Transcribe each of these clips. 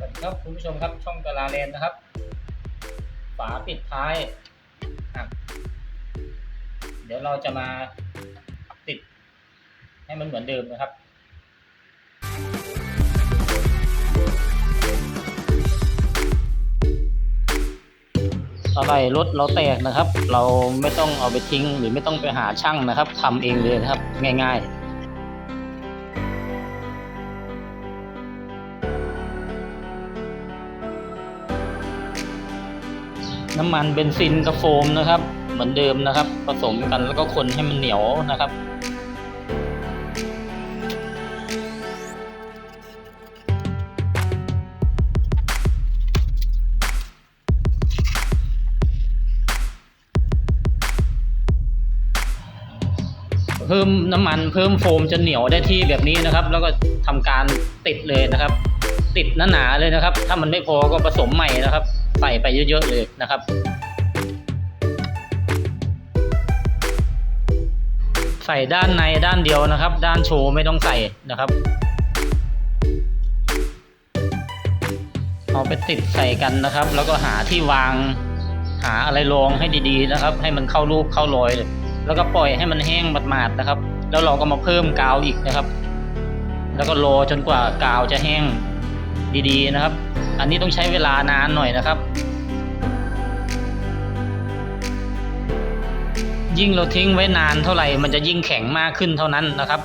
สวัสดีครับคุณผู้ชมครับช่องกาลาเลนนะครับ ฝาปิดท้าย เดี๋ยวเราจะมาติด ให้มันเหมือนเดิมนะครับอะไรรถเราแตกนะครับ เราไม่ต้องเอาไปทิ้งหรือไม่ต้องไปหาช่างนะครับทำเองเลยนะครับ ง่าย ๆ น้ำมันเบนซินกับโฟมนะครับ เหมือนเดิมนะครับ ผสมกันแล้วก็คนให้มันเหนียวนะครับเพิ่มน้ำมันเพิ่มโฟมจนเหนียวได้ที่แบบนี้นะครับ แล้วก็ทำการติดเลยนะครับ ติดหนาๆเลยนะครับ ถ้ามันไม่พอก็ผสมใหม่นะครับ ใส่ไปเยอะๆเลยนะครับ ใส่ด้านในด้านเดียวนะครับ ด้านโชว์ไม่ต้องใส่นะครับเอาไปติดใส่กันนะครับ แล้วก็หาที่วางหาอะไรรองให้ดีๆนะครับ ให้มันเข้ารูปเข้ารอยเลย แล้วก็ปล่อยให้มันแห้งหมาดๆนะครับ แล้วเราก็มาเพิ่มกาวอีกนะครับ แล้วก็รอจนกว่ากาวจะแห้ง ดีๆนะครับ อันนี้ต้องใช้เวลานานหน่อยนะครับ ยิ่งเราทิ้งไว้นานเท่าไหร่ มันจะยิ่งแข็งมากขึ้นเท่านั้นนะครับ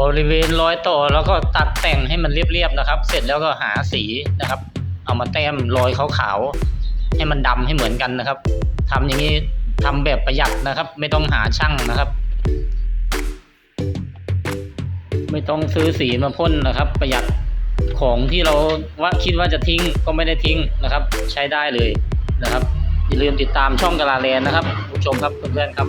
บริเวณรอยต่อแล้วก็ตัดแต่งให้มันเรียบๆนะครับ เสร็จแล้วก็หาสีนะครับ เอามาแต้มรอยขาวๆให้มันดำให้เหมือนกันนะครับทำอย่างนี้ทำแบบประหยัดนะครับ ไม่ต้องหาช่างนะครับ ไม่ต้องซื้อสีมาพ่นนะครับ ประหยัดของที่เราว่าคิดว่าจะทิ้งก็ไม่ได้ทิ้งนะครับ ใช้ได้เลยนะครับอย่าลืมติดตามช่องกาลาแลนนะครับผู้ชมครับเพื่อนๆครับ